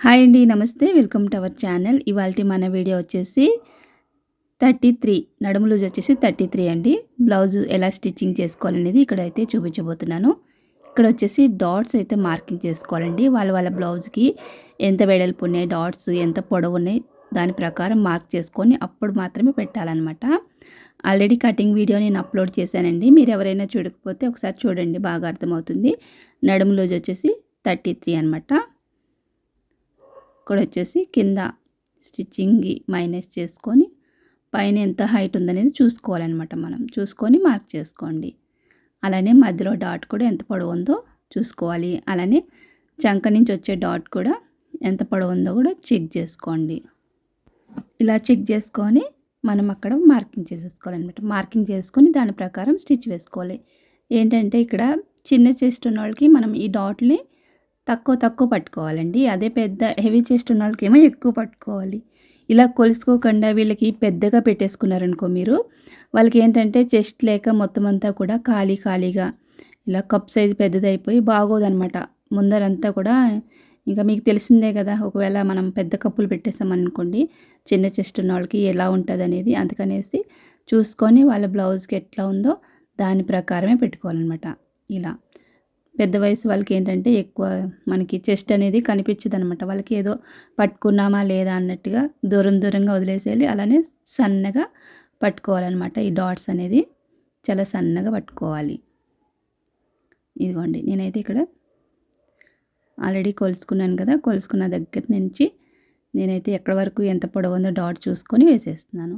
Hi అండి నమస్తే. Welcome to our channel. ఇవాళ మన వీడియో వచ్చేసి థర్టీ త్రీ నడుము లూజ్ వచ్చేసి థర్టీ త్రీ అండి. బ్లౌజ్ ఎలా స్టిచ్చింగ్ చేసుకోవాలనేది ఇక్కడ అయితే చూపించబోతున్నాను. ఇక్కడ వచ్చేసి డాట్స్ అయితే మార్కింగ్ చేసుకోవాలండి. వాళ్ళ వాళ్ళ బ్లౌజ్కి ఎంత వెడల్పు ఉన్నాయి డాట్స్ ఎంత పొడవు ఉన్నాయి దాని ప్రకారం మార్క్ చేసుకొని అప్పుడు మాత్రమే పెట్టాలన్నమాట. ఆల్రెడీ కటింగ్ వీడియో నేను అప్లోడ్ చేశానండి. మీరు ఎవరైనా చూడకపోతే ఒకసారి చూడండి బాగా అర్థమవుతుంది. నడుము లూజ్ వచ్చేసి థర్టీ త్రీ అనమాట ఇక్కడ వచ్చేసి కింద స్టిచ్చింగ్ మైనస్ చేసుకొని పైన ఎంత హైట్ ఉందనేది చూసుకోవాలన్నమాట మనం. చూసుకొని మార్క్ చేసుకోండి. అలానే మధ్యలో డాట్ కూడా ఎంత పొడవు ఉందో చూసుకోవాలి. అలానే చంక నుంచి వచ్చే డాట్ కూడా ఎంత పొడవు ఉందో కూడా చెక్ చేసుకోండి. ఇలా చెక్ చేసుకొని మనం అక్కడ మార్కింగ్ చేసేసుకోవాలన్నమాట. మార్కింగ్ చేసుకొని దాని ప్రకారం స్టిచ్ వేసుకోవాలి. ఏంటంటే ఇక్కడ చిన్న చెస్ట్ ఉన్న వాళ్ళకి మనం ఈ డాట్ని తక్కువ తక్కువ పట్టుకోవాలండి. అదే పెద్ద హెవీ చెస్ట్ ఉన్న వాళ్ళకేమో ఎక్కువ పట్టుకోవాలి. ఇలా కొలుసుకోకుండా వీళ్ళకి పెద్దగా పెట్టేసుకున్నారనుకో మీరు వాళ్ళకి ఏంటంటే చెస్ట్ లేక మొత్తం అంతా కూడా ఖాళీ ఖాళీగా ఇలా కప్ సైజు పెద్దదైపోయి బాగోదనమాట. ముందరంతా కూడా ఇంకా మీకు తెలిసిందే కదా ఒకవేళ మనం పెద్ద కప్పులు పెట్టేసామనుకోండి చిన్న చెస్ట్ ఉన్న వాళ్ళకి ఎలా ఉంటుంది అనేది అందుకనేసి చూసుకొని వాళ్ళ బ్లౌజ్కి ఎట్లా ఉందో దాని ప్రకారమే పెట్టుకోవాలన్నమాట. ఇలా. పెద్ద వయసు వాళ్ళకి ఏంటంటే ఎక్కువ మనకి చెస్ట్ అనేది కనిపించదు అనమాట వాళ్ళకి ఏదో పట్టుకున్నామా లేదా అన్నట్టుగా దూరం దూరంగా వదిలేసేయాలి. అలానే సన్నగా పట్టుకోవాలన్నమాట. ఈ డాట్స్ అనేది చాలా సన్నగా పట్టుకోవాలి. ఇదిగోండి నేనైతే ఇక్కడ ఆల్రెడీ కొలుసుకున్నాను కదా. కొలుసుకున్న దగ్గర నుంచి నేనైతే ఎక్కడి వరకు ఎంత పొడవు ఉందో డాట్ చూసుకొని వేసేస్తున్నాను.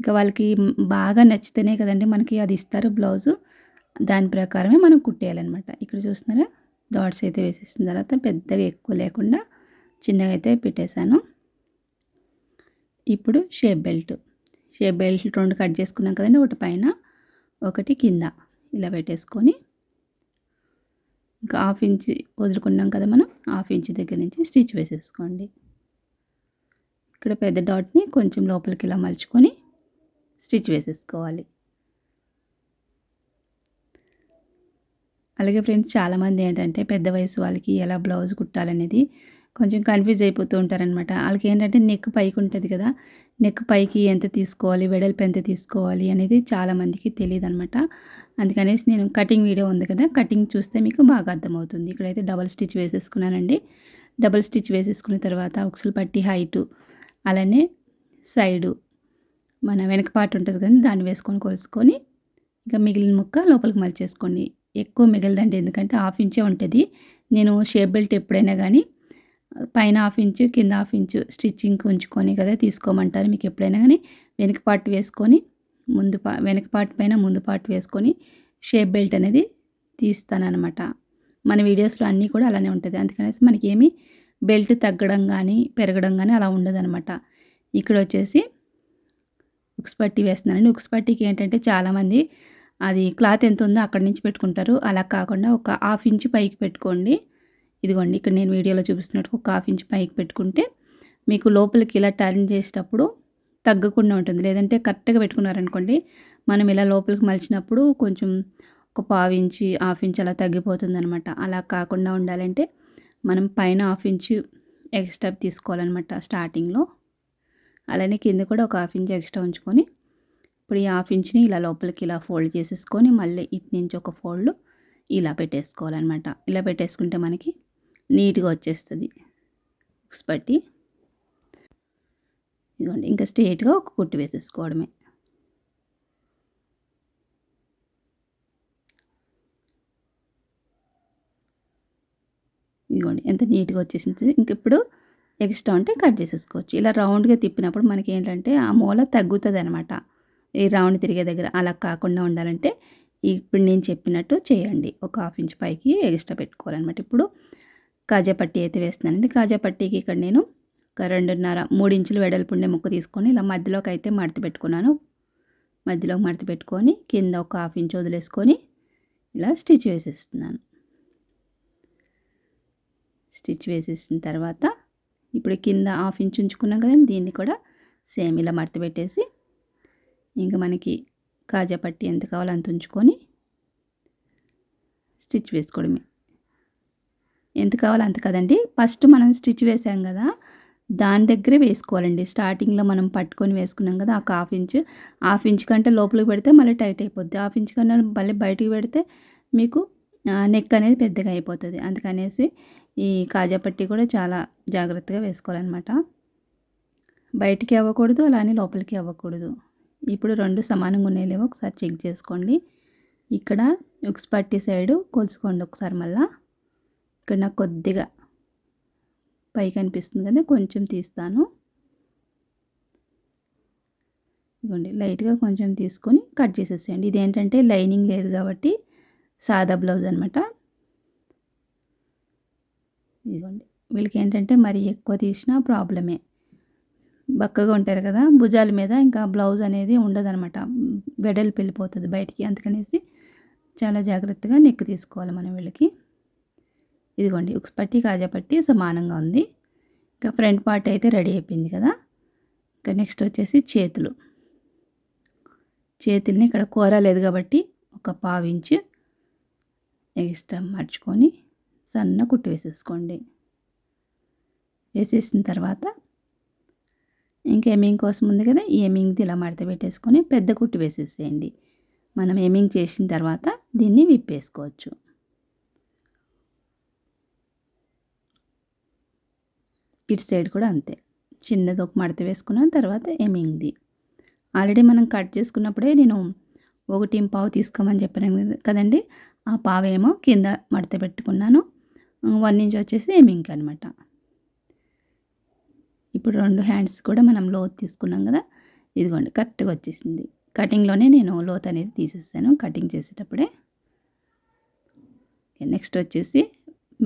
ఇంకా వాళ్ళకి బాగా నచ్చితేనే కదండి మనకి అది ఇస్తారు బ్లౌజు. దాని ప్రకారమే మనం కుట్టేయాలన్నమాట. ఇక్కడ చూస్తున్నారా? డాట్స్ అయితే వేసేసిన తర్వాత పెద్దగా ఎక్కువ లేకుండా చిన్నగా అయితే పెట్టేశాను. ఇప్పుడు షేప్ బెల్ట్ షేప్ బెల్ట్ రెండు కట్ చేసుకున్నాం కదండి ఒకటి పైన ఒకటి కింద. ఇలా పెట్టేసుకొని ఇంకా హాఫ్ ఇంచ్ వదులుకున్నాం కదా మనం హాఫ్ ఇంచ్ దగ్గర నుంచి స్టిచ్ వేసేసుకోండి. ఇక్కడ పెద్ద డాట్ని కొంచెం లోపలికి ఇలా మలుచుకొని స్టిచ్ వేసేసుకోవాలి. అలాగే ఫ్రెండ్స్ చాలామంది ఏంటంటే పెద్ద వయసు వాళ్ళకి ఎలా బ్లౌజ్ కుట్టాలనేది కొంచెం కన్ఫ్యూజ్ అయిపోతూ ఉంటారనమాట వాళ్ళకి ఏంటంటే నెక్ పైకి ఉంటుంది కదా నెక్ పైకి ఎంత తీసుకోవాలి వెడల్పు ఎంత తీసుకోవాలి అనేది చాలామందికి తెలియదు అనమాట అందుకనేసి నేను కటింగ్ వీడియో ఉంది కదా కటింగ్ చూస్తే మీకు బాగా అర్థమవుతుంది. ఇక్కడైతే డబల్ స్టిచ్ వేసేసుకున్నానండి. డబల్ స్టిచ్ వేసేసుకున్న తర్వాత ఉక్సులు పట్టి హైటు అలానే సైడు మన వెనక పార్ట్ ఉంటుంది కదా దాన్ని వేసుకొని కొలుసుకొని ఇంకా మిగిలిన ముక్క లోపలికి మలిచేసుకోండి. ఎక్కువ మిగలదండి. ఎందుకంటే హాఫ్ ఇంచే ఉంటుంది. నేను షేప్ బెల్ట్ ఎప్పుడైనా కానీ పైన హాఫ్ ఇంచు కింద హాఫ్ ఇంచు స్టిచ్చింగ్ ఉంచుకొని కదా తీసుకోమంటారు. మీకు ఎప్పుడైనా కానీ వెనక పార్ట్ వేసుకొని ముందు పా వెనక పార్ట్ పైన ముందు పార్ట్ వేసుకొని షేప్ బెల్ట్ అనేది తీస్తానమాట మన వీడియోస్లో అన్నీ కూడా అలానే ఉంటుంది. అందుకనేసి మనకి ఏమి బెల్ట్ తగ్గడం కానీ పెరగడం కానీ అలా ఉండదనమాట ఇక్కడ వచ్చేసి ఉక్స్ పట్టి వేస్తున్నానండి. ఉక్స్ పట్టికి ఏంటంటే చాలామంది అది క్లాత్ ఎంత ఉందో అక్కడి నుంచి పెట్టుకుంటారు. అలా కాకుండా ఒక హాఫ్ ఇంచ్ పైకి పెట్టుకోండి. ఇదిగోండి ఇక్కడ నేను వీడియోలో చూపిస్తున్నట్టు ఒక హాఫ్ ఇంచ్ పైకి పెట్టుకుంటే మీకు లోపలికి ఇలా టర్న్ చేసేటప్పుడు తగ్గకుండా ఉంటుంది. లేదంటే కరెక్ట్గా పెట్టుకున్నారనుకోండి మనం ఇలా లోపలికి మలిచినప్పుడు కొంచెం ఒక పావు ఇంచి హాఫ్ ఇంచ్ అలా తగ్గిపోతుంది అనమాట అలా కాకుండా ఉండాలంటే మనం పైన హాఫ్ ఇంచ్ ఎక్స్ట్రా తీసుకోవాలన్నమాట స్టార్టింగ్లో. అలానే కింద కూడా ఒక హాఫ్ ఇంచ్ ఎక్స్ట్రా ఉంచుకొని ఇప్పుడు ఈ హాఫ్ ఇంచ్ని ఇలా లోపలికి ఇలా ఫోల్డ్ చేసేసుకొని మళ్ళీ ఇటు నుంచి ఒక ఫోల్డ్ ఇలా పెట్టేసుకోవాలన్నమాట. ఇలా పెట్టేసుకుంటే మనకి నీట్గా వచ్చేస్తుంది. బుక్స్ పట్టి ఇదిగోండి ఇంకా స్ట్రేట్గా ఒక కుట్టి వేసేసుకోవడమే. ఇదిగోండి ఎంత నీట్గా వచ్చేసింది. ఇంక ఇప్పుడు ఎక్స్ట్రా ఉంటే కట్ చేసేసుకోవచ్చు. ఇలా రౌండ్గా తిప్పినప్పుడు మనకి ఏంటంటే ఆ మూల తగ్గుతుంది అనమాట ఈ రౌండ్ తిరిగే దగ్గర అలా కాకుండా ఉండాలంటే ఇప్పుడు నేను చెప్పినట్టు చేయండి. ఒక హాఫ్ ఇంచ్ పైకి ఎక్స్ట్రా పెట్టుకోవాలన్నమాట. ఇప్పుడు కాజా పట్టీ అయితే వేస్తున్నానండి. కాజా పట్టీకి ఇక్కడ నేను ఒక రెండున్నర మూడు ఇంచులు వెడల్పు ఉండే ముక్క తీసుకొని ఇలా మధ్యలోకి అయితే మడత పెట్టుకున్నాను. మధ్యలోకి మడత పెట్టుకొని కింద ఒక హాఫ్ ఇంచ్ వదిలేసుకొని ఇలా స్టిచ్ వేసేస్తున్నాను. స్టిచ్ వేసేసిన తర్వాత ఇప్పుడు కింద హాఫ్ ఇంచ్ ఉంచుకున్నాం కదా దీన్ని కూడా సేమ్ ఇలా మడత పెట్టేసి ఇంకా మనకి కాజా పట్టి ఎంత కావాలో అంత ఉంచుకొని స్టిచ్ వేసుకోవడమే. ఎంత కావాలో అంత కదండి. ఫస్ట్ మనం స్టిచ్ వేసాం కదా దాని దగ్గరే వేసుకోవాలండి. స్టార్టింగ్లో మనం పట్టుకొని వేసుకున్నాం కదా ఒక హాఫ్ ఇంచ్ హాఫ్ ఇంచ్ కంటే లోపలికి పెడితే మళ్ళీ టైట్ అయిపోద్ది. హాఫ్ ఇంచ్ కన్నా మళ్ళీ బయటికి పెడితే మీకు నెక్ అనేది పెద్దగా అయిపోతుంది. అందుకనేసి ఈ కాజా పట్టి కూడా చాలా జాగ్రత్తగా వేసుకోవాలన్నమాట. బయటికి అవ్వకూడదు అలానే లోపలికి అవ్వకూడదు. ఇప్పుడు రెండు సమానంగా ఉన్నాయి ఒకసారి చెక్ చేసుకోండి. ఇక్కడ ఉక్స్ పట్టి సైడు కొలుచుకోండి ఒకసారి మళ్ళా. ఇక్కడ నాకు కొద్దిగా పైకి అనిపిస్తుంది కదా కొంచెం తీస్తాను. ఇదిగోండి లైట్గా కొంచెం తీసుకొని కట్ చేసేసేయండి. ఇదేంటంటే లైనింగ్ లేదు కాబట్టి సాదా బ్లౌజ్ అనమాట ఇదిగోండి వీళ్ళకి ఏంటంటే మరి ఎక్కువ తీసినా ప్రాబ్లమే. బక్కగా ఉంటారు కదా భుజాల మీద ఇంకా బ్లౌజ్ అనేది ఉండదనమాట వెడల్పు వెళ్ళిపోతుంది బయటికి. అందుకనేసి చాలా జాగ్రత్తగా నెక్ తీసుకోవాలి మనం వీళ్ళకి. ఇదిగోండి ఉక్స్ పట్టి కాజా పట్టి సమానంగా ఉంది. ఇంకా ఫ్రంట్ పార్ట్ అయితే రెడీ అయిపోయింది కదా. ఇంకా నెక్స్ట్ వచ్చేసి చేతులు. చేతుల్ని ఇక్కడ కూర లేదు కాబట్టి ఒక పావించు ఎక్స్ట్రా మర్చుకొని సన్న కుట్టు వేసేసుకోండి. వేసేసిన తర్వాత ఇంకా ఎమింగ్ కోసం ఉంది కదా ఈ ఎమింగ్ది ఇలా మడత పెట్టేసుకొని పెద్ద కుట్టు వేసేసేయండి. మనం ఎమింగ్ చేసిన తర్వాత దీన్ని విప్పేసుకోవచ్చు. ఇటు సైడ్ కూడా అంతే. చిన్నది ఒక మడత వేసుకున్న తర్వాత ఎమింగ్ది ఆల్రెడీ మనం కట్ చేసుకున్నప్పుడే నేను ఒకటి పావు తీసుకోమని చెప్పాను కదండి ఆ పావేమో కింద మడత పెట్టుకున్నాను. వన్ ఇంచ్ వచ్చేసి ఎమింగ్ అనమాట ఇప్పుడు రెండు హ్యాండ్స్ కూడా మనం లోత్ తీసుకున్నాం కదా? ఇదిగోండి కరెక్ట్గా వచ్చేసింది. కటింగ్లోనే నేను లోత్ అనేది తీసేసాను. కటింగ్ చేసేటప్పుడే నెక్స్ట్ వచ్చేసి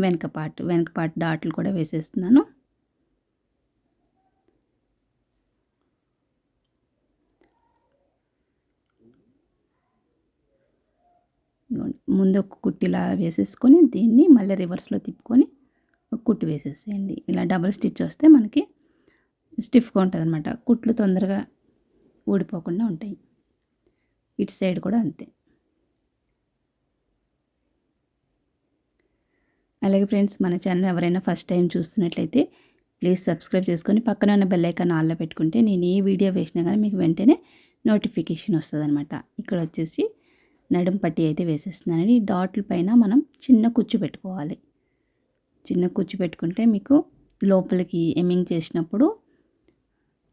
వెనక పార్ట్ వెనక పార్ట్ డాట్లు కూడా వేసేస్తున్నాను. ముందు ఒక కుట్టిలా వేసేసుకొని దీన్ని మళ్ళీ రివర్స్లో తిప్పుకొని ఒక కుట్టు వేసేసేయండి. ఇలా డబుల్ స్టిచ్ వస్తే మనకి స్టిఫ్గా ఉంటుంది అనమాట కుట్లు తొందరగా ఊడిపోకుండా ఉంటాయి. ఇటు సైడ్ కూడా అంతే. అలాగే ఫ్రెండ్స్ మన ఛానల్ ఎవరైనా ఫస్ట్ టైం చూస్తున్నట్లయితే ప్లీజ్ సబ్స్క్రైబ్ చేసుకొని పక్కన ఉన్న బెల్ ఐకాన్ పెట్టుకుంటే నేను ఏ వీడియో వేసినా కానీ మీకు వెంటనే నోటిఫికేషన్ వస్తుంది అనమాట ఇక్కడ వచ్చేసి నడుం పట్టి అయితే వేసేస్తున్నానండి ఈ డాట్ల పైన మనం చిన్న కుచ్చు పెట్టుకోవాలి. చిన్న కుచ్చు పెట్టుకుంటే మీకు లోపలికి ఎమ్మింగ్ చేసినప్పుడు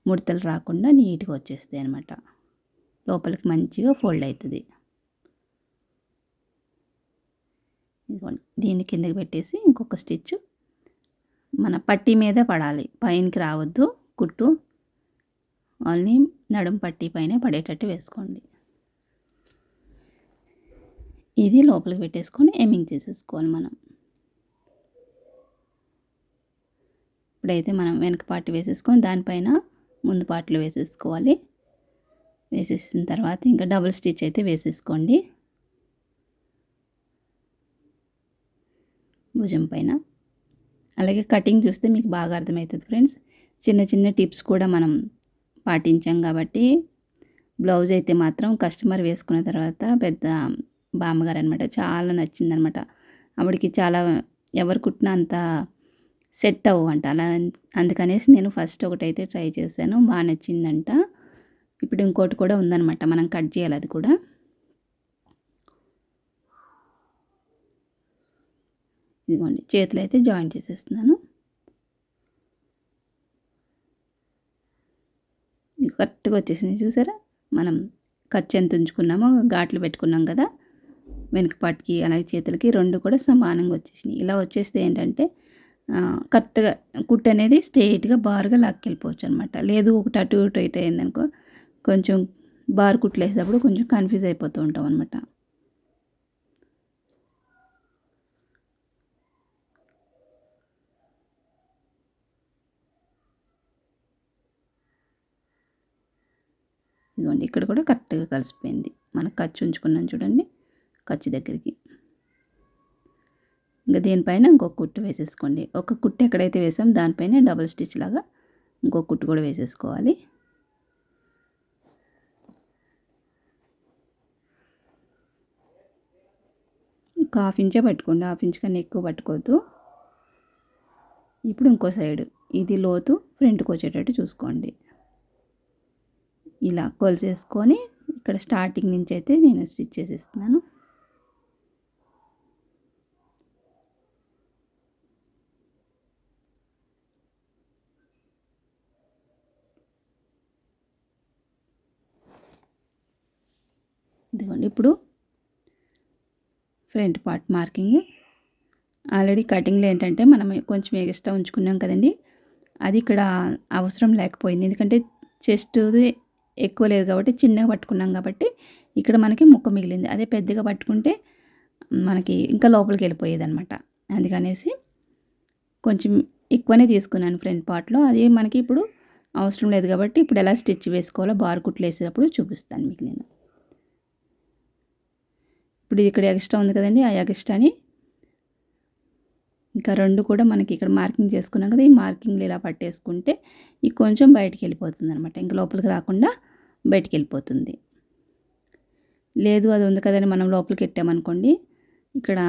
ముడతలు రాకుండా నీట్గా వచ్చేస్తాయి అనమాట లోపలికి మంచిగా ఫోల్డ్ అవుతుంది ఇదిగోండి దీన్ని కిందకి పెట్టేసి ఇంకొక స్టిచ్ మన పట్టీ మీద పడాలి. పైనకి రావద్దు కుట్టు. ఓన్లీ నడుం పట్టి పైన పడేటట్టు వేసుకోండి. ఇది లోపలికి పెట్టేసుకొని ఎమింగ్ చేసేసుకోవాలి మనం. ఇప్పుడైతే మనం వెనక పార్టీ వేసేసుకొని దానిపైన ముందు పాటలు వేసేసుకోవాలి. వేసేసిన తర్వాత ఇంకా డబుల్ స్టిచ్ అయితే వేసేసుకోండి. భుజం పైన. అలాగే కటింగ్ చూస్తే మీకు బాగా అర్థమవుతుంది ఫ్రెండ్స్. చిన్న చిన్న టిప్స్ కూడా మనం పాటించాం కాబట్టి బ్లౌజ్ అయితే మాత్రం కస్టమర్ వేసుకున్న తర్వాత పెద్ద బామ్మగారు అనమాట చాలా నచ్చిందనమాట ఆవిడకి చాలా ఎవరు కుట్టిన అంత సెట్ అవ్వంట. అలా అందుకనేసి నేను ఫస్ట్ ఒకటైతే ట్రై చేశాను. బాగా నచ్చిందంట. ఇప్పుడు ఇంకోటి కూడా ఉందనమాట మనం కట్ చేయాలి అది కూడా. ఇదిగోండి. చేతులు అయితే జాయిన్ చేసేస్తున్నాను. కరెక్ట్గా వచ్చేసింది చూసారా? మనం ఖర్చు ఎంత ఉంచుకున్నామో. ఘాట్లు పెట్టుకున్నాం కదా. వెనుకపాటికి అలాగే చేతులకి రెండు కూడా సమానంగా వచ్చేసినాయి. ఇలా వచ్చేస్తే ఏంటంటే కరెక్ట్గా కుట్టు అనేది స్ట్రైట్గా బారుగా లాక్కెళ్ళిపోవచ్చు అనమాట లేదు ఒకటి అటు ఇటు ఇటు అయిందనుకో కొంచెం బార్ కుట్లు వేసేటప్పుడు కొంచెం కన్ఫ్యూజ్ అయిపోతూ ఉంటాం అనమాట ఇదిగోండి ఇక్కడ కూడా కరెక్ట్గా కలిసిపోయింది. మనకు ఖర్చు ఉంచుకున్నాం చూడండి ఖర్చు దగ్గరికి. ఇంకా దీనిపైన ఇంకొక కుట్టు వేసేసుకోండి. ఒక కుట్టు ఎక్కడైతే వేసాం దానిపైన డబుల్ స్టిచ్ లాగా ఇంకొక కుట్టు కూడా వేసేసుకోవాలి. ఒక హాఫ్ ఇంచే పట్టుకోండి. హాఫ్ ఇంచ్ కన్నా ఎక్కువ పట్టుకోవద్దు. ఇప్పుడు ఇంకో సైడ్ ఇది లోతు ఫ్రంట్కి వచ్చేటట్టు చూసుకోండి. ఇలా కొలిసేసుకొని ఇక్కడ స్టార్టింగ్ నుంచి అయితే నేను స్టిచ్ చేసేస్తున్నాను. ఇదిగోండి ఇప్పుడు ఫ్రంట్ పార్ట్ మార్కింగ్. ఆల్రెడీ కటింగ్లో ఏంటంటే మనం కొంచెం ఎక్స్ట్రా ఉంచుకున్నాం కదండి అది ఇక్కడ అవసరం లేకపోయింది. ఎందుకంటే చెస్ట్ ఎక్కువ లేదు కాబట్టి చిన్నగా పట్టుకున్నాం కాబట్టి ఇక్కడ మనకి ముక్క మిగిలింది. అదే పెద్దగా పట్టుకుంటే మనకి ఇంకా లోపలికి వెళ్ళిపోయేది అనమాట అందుకనేసి కొంచెం ఎక్కువనే తీసుకున్నాను ఫ్రంట్ పార్ట్లో. అది మనకి ఇప్పుడు అవసరం లేదు కాబట్టి ఇప్పుడు ఎలా స్టిచ్ వేసుకోవాలో బార్ కుట్లు వేసేటప్పుడు చూపిస్తాను మీకు నేను. ఇప్పుడు ఇక్కడ ఎక్స్ట్రా ఉంది కదండి ఆ ఎక్స్ట్రాని ఇంకా రెండు కూడా మనకి ఇక్కడ మార్కింగ్ చేసుకున్నాం కదా ఈ మార్కింగ్లు ఇలా పట్టేసుకుంటే ఇది కొంచెం బయటికి వెళ్ళిపోతుంది అనమాట ఇంకా లోపలికి రాకుండా బయటికి వెళ్ళిపోతుంది. లేదు అది ఉంది కదని మనం లోపలికి పెట్టామనుకోండి ఇక్కడ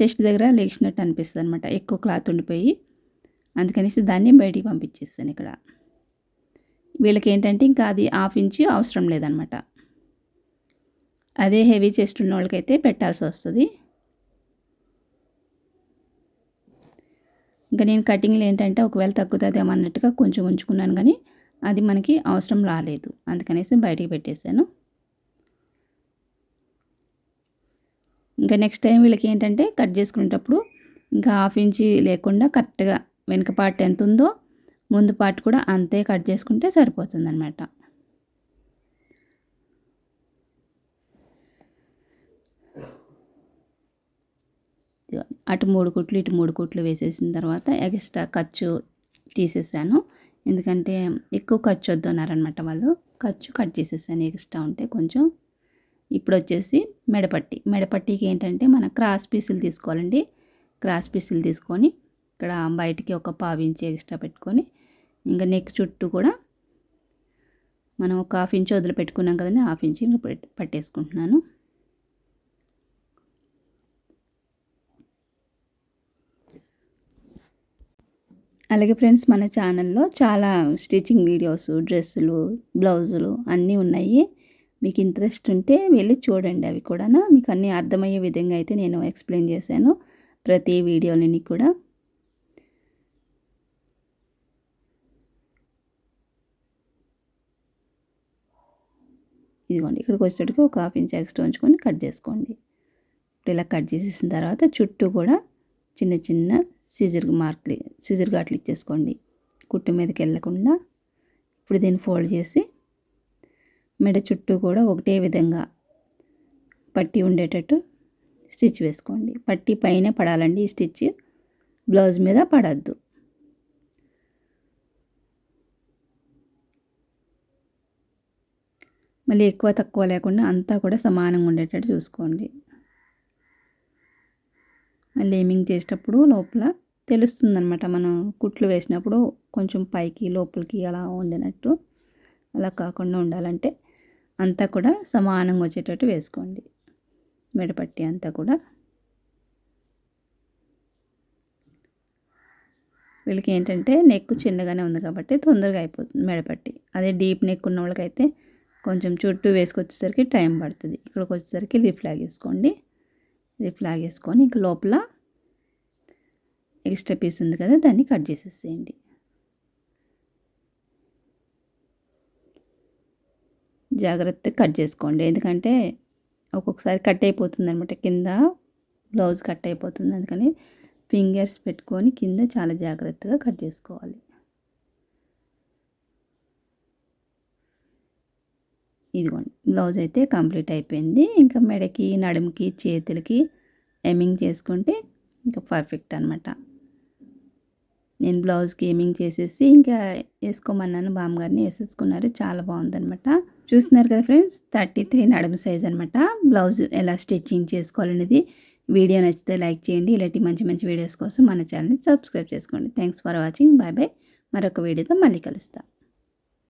చెస్ట్ దగ్గర లేచినట్టు అనిపిస్తుంది అనమాట ఎక్కువ క్లాత్ ఉండిపోయి. అందుకనేసి దాన్ని బయటికి పంపించేస్తాను ఇక్కడ. వీళ్ళకి ఏంటంటే ఇంకా అది హాఫ్ ఇంచు అవసరం లేదనమాట అదే హెవీ చెస్ట్ ఉన్న వాళ్ళకైతే పెట్టాల్సి వస్తుంది. ఇంకా నేను కటింగ్లో ఏంటంటే ఒకవేళ తగ్గుతుంది అన్నట్టుగా కొంచెం ఉంచుకున్నాను కానీ అది మనకి అవసరం రాలేదు. అందుకనేసి బయటికి పెట్టేశాను. ఇంకా నెక్స్ట్ టైం వీళ్ళకి ఏంటంటే కట్ చేసుకునేటప్పుడు ఇంకా హాఫ్ ఇంచి లేకుండా కరెక్ట్గా వెనక పార్ట్ ఎంత ఉందో ముందు పార్ట్ కూడా అంతే కట్ చేసుకుంటే సరిపోతుంది అనమాట అటు మూడు కుట్లు ఇటు మూడు కుట్లు వేసేసిన తర్వాత ఎక్స్ట్రా ఖర్చు తీసేసాను. ఎందుకంటే ఎక్కువ ఖర్చు వద్దు అన్నారనమాట వాళ్ళు. ఖర్చు కట్ చేసేసాను ఎక్స్ట్రా ఉంటే కొంచెం. ఇప్పుడు వచ్చేసి మెడపట్టి. మెడపట్టికి ఏంటంటే మన క్రాస్ పీసులు తీసుకోవాలండి. క్రాస్ పీసులు తీసుకొని ఇక్కడ బయటికి ఒక పావు ఇంచి ఎక్స్ట్రా పెట్టుకొని ఇంకా నెక్ చుట్టూ కూడా మనం ఒక హాఫ్ ఇంచ్ వదిలిపెట్టుకున్నాం కదండి హాఫ్ ఇంచ్ పట్టేసుకుంటున్నాను. అలాగే ఫ్రెండ్స్ మన ఛానల్లో చాలా స్టిచ్చింగ్ వీడియోస్ డ్రెస్సులు బ్లౌజులు అన్నీ ఉన్నాయి. మీకు ఇంట్రెస్ట్ ఉంటే వెళ్ళి చూడండి. అవి కూడా మీకు అన్నీ అర్థమయ్యే విధంగా అయితే నేను ఎక్స్ప్లెయిన్ చేశాను ప్రతి వీడియోలని కూడా. ఇదిగోండి ఇక్కడికి వచ్చేటట్టుకి ఒక హాఫ్ ఇంచ్ ఎక్స్ట్రా ఉంచుకొని కట్ చేసుకోండి. ఇప్పుడు ఇలా కట్ చేసేసిన తర్వాత చుట్టూ కూడా చిన్న చిన్న సిజర్ మార్క్లు సీజర్ ఘాట్లు ఇచ్చేసుకోండి. కుట్టు మీదకి వెళ్ళకుండా ఇప్పుడు దీన్ని ఫోల్డ్ చేసి మెడ చుట్టూ కూడా ఒకటే విధంగా పట్టి ఉండేటట్టు స్టిచ్ వేసుకోండి. పట్టి పైన పడాలండి ఈ స్టిచ్. బ్లౌజ్ మీద పడద్దు. మళ్ళీ ఎక్కువ తక్కువ లేకుండా అంతా కూడా సమానంగా ఉండేటట్టు చూసుకోండి. మళ్ళీ ఏమింగ్ చేసేటప్పుడు లోపల తెలుస్తుందనమాట మనం కుట్లు వేసినప్పుడు కొంచెం పైకి లోపలికి అలా వండినట్టు. అలా కాకుండా ఉండాలంటే అంతా కూడా సమానంగా వచ్చేటట్టు వేసుకోండి. మెడపట్టి అంతా కూడా. వీళ్ళకి ఏంటంటే నెక్ చిన్నగానే ఉంది కాబట్టి తొందరగా అయిపోతుంది మెడపట్టి. అదే డీప్ నెక్ ఉన్న వాళ్ళకైతే కొంచెం చుట్టూ వేసుకొచ్చేసరికి టైం పడుతుంది. ఇక్కడికి వచ్చేసరికి రిఫ్లాగ్ వేసుకోండి. రిఫ్లాగ్ వేసుకొని ఇంక లోపల ఎక్స్ట్రా పీస్ ఉంది కదా దాన్ని కట్ చేసేసేయండి. జాగ్రత్తగా కట్ చేసుకోండి. ఎందుకంటే ఒక్కొక్కసారి కట్ అయిపోతుంది అనమాట కింద బ్లౌజ్ కట్ అయిపోతుంది. అందుకని ఫింగర్స్ పెట్టుకొని కింద చాలా జాగ్రత్తగా కట్ చేసుకోవాలి. ఇదిగోండి బ్లౌజ్ అయితే కంప్లీట్ అయిపోయింది. ఇంకా మెడకి నడుముకి చేతులకి ఎమింగ్ చేసుకుంటే ఇంకా పర్ఫెక్ట్ అనమాట నేను బ్లౌజ్ గేమింగ్ చేసేసి ఇంకా వేసుకోమన్నాను. బామ్మగారిని వేసేసుకున్నారు. చాలా బాగుందనమాట చూస్తున్నారు కదా ఫ్రెండ్స్ థర్టీ త్రీ నడుము సైజ్ అనమాట బ్లౌజ్ ఎలా స్టిచ్చింగ్ చేసుకోవాలనేది వీడియో నచ్చితే లైక్ చేయండి. ఇలాంటి మంచి మంచి వీడియోస్ కోసం మన ఛానల్ని సబ్స్క్రైబ్ చేసుకోండి. Thanks for watching bye bye మరొక వీడియోతో మళ్ళీ కలుస్తాను